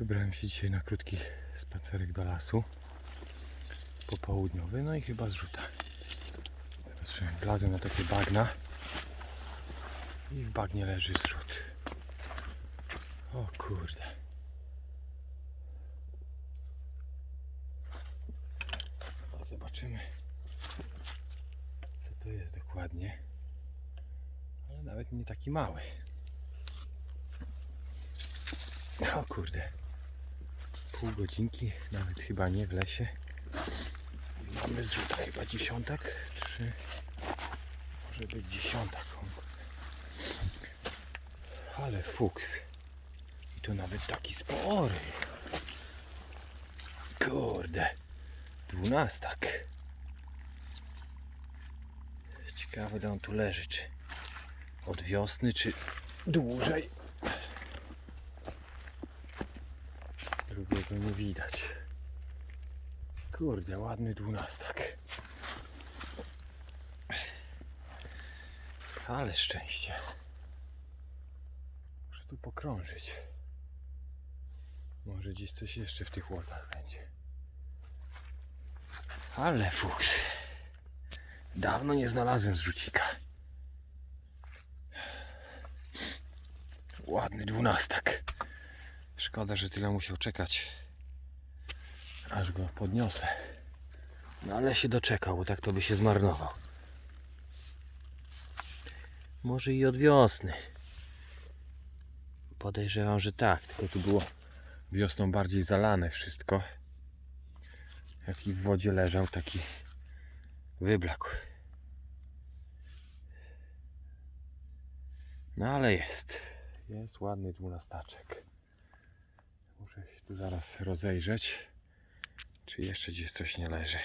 Wybrałem się dzisiaj na krótki spacerek do lasu. Popołudniowy, no i chyba zrzuta. Patrzyłem, wlazłem na takie bagna. I w bagnie leży zrzut. O kurde. Zobaczymy, co to jest dokładnie. Ale nawet nie taki mały. O kurde. Pół godzinki, nawet chyba nie w lesie. Mamy zrzuta chyba dziesiątek, trzy. Może być dziesiątek. Ale fuks. I tu nawet taki spory. Kurde. Dwunastak. Ciekawe, ile on tu leży, czy od wiosny, czy dłużej. Drugiego nie widać. Kurde, ładny dwunastak. Ale szczęście. Muszę tu pokrążyć. Może gdzieś coś jeszcze w tych łozach będzie. Ale fuks. Dawno nie znalazłem zrzucika. Ładny dwunastak. Szkoda, że tyle musiał czekać. Aż go podniosę. No ale się doczekał, bo tak to by się zmarnował. Może i od wiosny. Podejrzewam, że tak, tylko tu było wiosną bardziej zalane wszystko. Jaki w wodzie leżał, taki wyblakł. No ale jest. Jest ładny dwunastaczek. Muszę się tu zaraz rozejrzeć, czy jeszcze gdzieś coś nie leży.